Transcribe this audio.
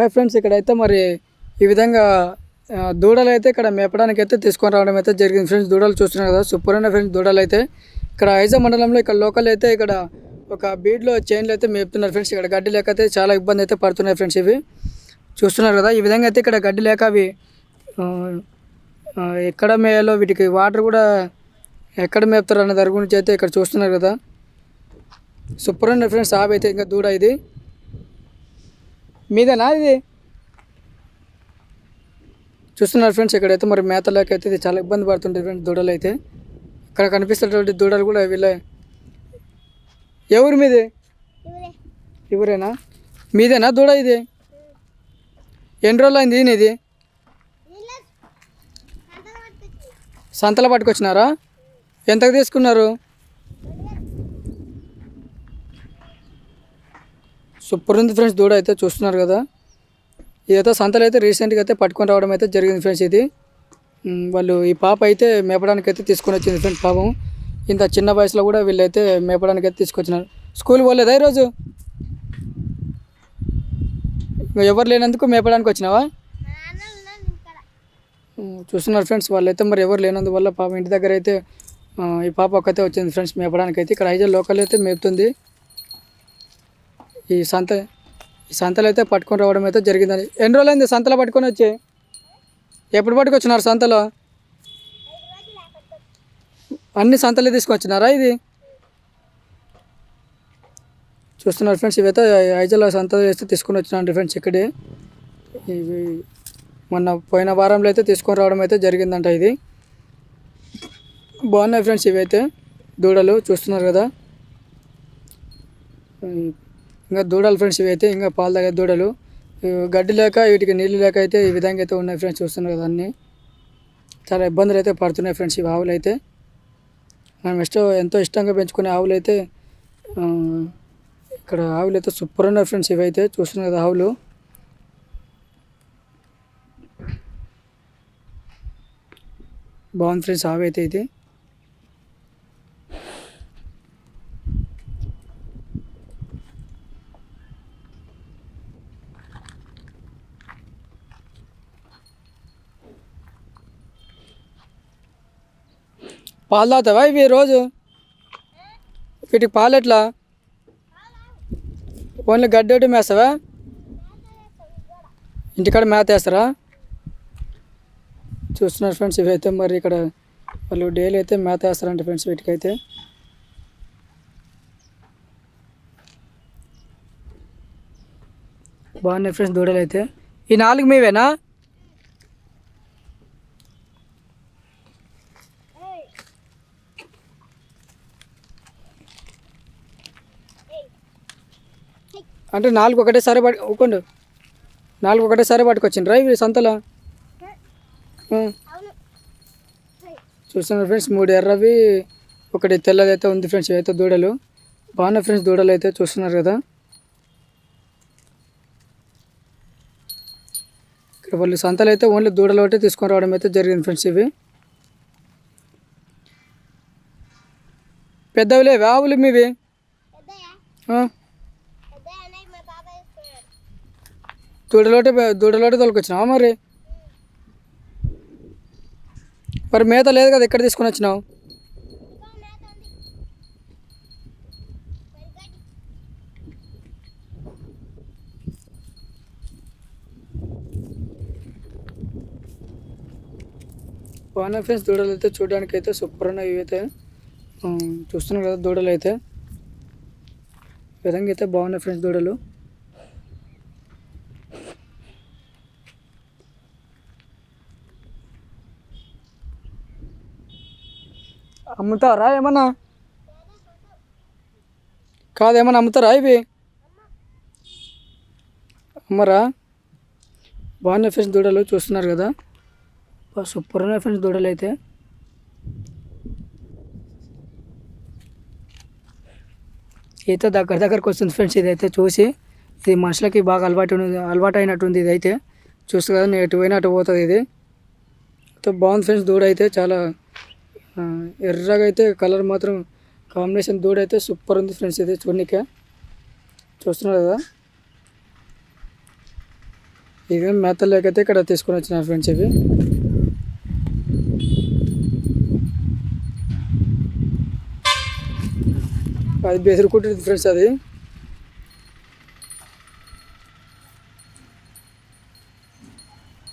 Hi friends ఇక్కడైతే మరి ఈ విధంగా దూడలు అయితే ఇక్కడ మేపడానికి అయితే తీసుకొని రావడం అయితే జరిగింది ఫ్రెండ్స్. దూడలు చూస్తున్నారు కదా సూపర్ అయిన ఫ్రెండ్స్ దూడలు అయితే ఇక్కడ ఐజా మండలంలో ఇక్కడ లోకల్ అయితే ఇక్కడ ఒక బీడ్లో చైన్లు అయితే మేపుతున్నారు ఫ్రెండ్స్. ఇక్కడ గడ్డి లేక అయితే చాలా ఇబ్బంది అయితే పడుతున్నాయి ఫ్రెండ్స్ ఇవి. చూస్తున్నారు కదా ఈ విధంగా అయితే ఇక్కడ గడ్డి లేక అవి ఎక్కడ మేయాలో వీటికి వాటర్ కూడా ఎక్కడ మేపుతారు అనే దాని గురించి అయితే ఇక్కడ చూస్తున్నారు కదా. సూపర్ అయిన ఫ్రెండ్స్ ఆవి అయితే ఇంకా దూడ ఇది. మీదేనా ఇది చూస్తున్నారు ఫ్రెండ్స్ ఇక్కడైతే మరి మేత లేక అయితే ఇది చాలా ఇబ్బంది పడుతుంటాయి ఫ్రెండ్స్ దూడలు అయితే. ఇక్కడ కనిపిస్తున్నటువంటి దూడలు కూడా వీళ్ళే ఎవరు మీది? ఎవరేనా మీదేనా దూడ ఇది? ఎన్ని రోజులు అయింది ఇది సంతలో పట్టుకొచ్చినారా? ఎంతకు తీసుకున్నారు? సూపర్ ఉంది ఫ్రెండ్స్ దూడ అయితే చూస్తున్నారు కదా. ఇదైతే సంతలో అయితే రీసెంట్గా అయితే పట్టుకొని రావడం అయితే జరిగింది ఫ్రెండ్స్ ఇది. వాళ్ళు ఈ పాప అయితే మేపడానికి అయితే తీసుకొని వచ్చింది ఫ్రెండ్స్ పాపం. ఇంత చిన్న వయసులో కూడా వీళ్ళైతే మేపడానికి అయితే తీసుకొచ్చినారు. స్కూల్ పోలేదా ఈరోజు? ఎవరు లేనందుకు మేపడానికి వచ్చినావా? చూస్తున్నారు ఫ్రెండ్స్ వాళ్ళైతే మరి ఎవరు లేనందువల్ల పాప ఇంటి దగ్గర అయితే ఈ పాప ఒక్కతే వచ్చింది ఫ్రెండ్స్ మేపడానికి అయితే. ఇక్కడ ఐజల్ లోకల్ అయితే మేపుతుంది. ఈ సంత ఈ సంతలో అయితే పట్టుకొని రావడం అయితే జరిగిందని ఎన్ని రోజులైంది సంతలో పట్టుకొని వచ్చి? ఎప్పుడు పట్టుకొచ్చినారు సంతలో? అన్ని సంతలే తీసుకొచ్చినారా ఇది? చూస్తున్నారు ఫ్రెండ్స్ ఇవైతే ఐజల్ సంత వేస్తే తీసుకొని వచ్చినాను ఫ్రెండ్స్ ఇక్కడే. ఇవి మొన్న పోయిన వారంలో అయితే తీసుకొని రావడం అయితే జరిగిందంట ఇది. బాగున్నాయి ఫ్రెండ్స్ ఇవైతే దూడలు చూస్తున్నారు కదా. ఇంకా దూడలు ఫ్రెండ్స్ ఇవి అయితే ఇంకా పాలు తాగే దూడలు. గడ్డి లేక వీటికి నీళ్ళు లేక అయితే ఈ విధంగా అయితే ఉన్నాయి ఫ్రెండ్స్ చూస్తున్నారు కదా అన్నీ. చాలా ఇబ్బందులు అయితే పడుతున్నాయి ఫ్రెండ్స్ ఇవి ఆవులు అయితే. మనం ఇష్టం ఎంతో ఇష్టంగా పెంచుకునే ఆవులు అయితే ఇక్కడ ఆవులు అయితే సూపర్ ఉన్నాయి ఫ్రెండ్స్ ఇవైతే చూస్తున్నారు కదా ఆవులు. బాగుంది ఫ్రెండ్స్ ఆవు అయితే ఇది. పాలు తాగుతావా ఇవి రోజు? వీటికి పాలు ఎట్లా ఓన్లీ గడ్డి ఒకటి మేస్తావా? ఇంటికాడ మేత వేస్తారా చూస్తున్నారు ఫ్రెండ్స్ ఇవైతే మరి ఇక్కడ వాళ్ళు డైలీ అయితే మేత వేస్తారంట ఫ్రెండ్స్ వీటికైతే. బాగున్నాయి ఫ్రెండ్స్ దూడలు అయితే ఈ నాలుగు మీవేనా? అంటే నాలుగు ఒకటేసారి పట్టు ఒక్కండు. నాలుగు ఒకటేసారి పట్టుకొచ్చిండ్రా ఇవి సంతలో? చూస్తున్నారు ఫ్రెండ్స్ మూడు ఎర్రవి ఒకటి తెల్లది అయితే ఉంది ఫ్రెండ్స్ ఇవైతే దూడలు. బాగున్నాయి ఫ్రెండ్స్ దూడలు అయితే చూస్తున్నారు కదా. ఇక్కడ వాళ్ళు సంతలు అయితే ఓన్లీ దూడలు ఒకటి తీసుకొని రావడం అయితే జరిగింది ఫ్రెండ్స్ ఇవి. పెద్దవిలే లేవు ఆవులు మీవి? దూడలోటి దూడలోటి తోలుకొచ్చినావా మరి? మరి మేత లేదు కదా ఎక్కడ తీసుకొని వచ్చినావు? బాగున్నాయి ఫ్రెండ్స్ దూడలు అయితే చూడడానికి అయితే సూపర్ ఉన్నాయి ఇవైతే. చూస్తున్నాం కదా దూడలు అయితే ఈ విధంగా అయితే బాగున్నాయి ఫ్రెండ్స్ దూడలు. అమ్ముతారా ఏమన్నా? కాదేమన్నా అమ్ముతారా ఇవి? అమ్మరా. బాగున్న ఫ్రెండ్స్ దూడలు చూస్తున్నారు కదా. సూపర్ ఉన్నాయి ఫ్రెండ్స్ దూడలు అయితే. అయితే దగ్గర దగ్గరకు వస్తుంది ఫ్రెండ్స్ ఇదైతే చూసి. ఇది మనుషులకి బాగా అలవాటు ఉంది అలవాటు అయినట్టుంది ఇది అయితే చూస్తే కదా నేను ఎటు పోయినా అటు పోతుంది ఇది. బాగుంది ఫ్రెండ్స్ దూడ అయితే చాలా ఎర్రగా అయితే కలర్ మాత్రం కాంబినేషన్ దూడ అయితే సూపర్ ఉంది ఫ్రెండ్స్ అయితే చూడనికే. చూస్తున్నారు కదా? ఇవి మేత లేకైతే ఇక్కడ తీసుకొని వచ్చినారు ఫ్రెండ్స్ ఇవి. అది బెదిరికుంటుంది ఫ్రెండ్స్ అది.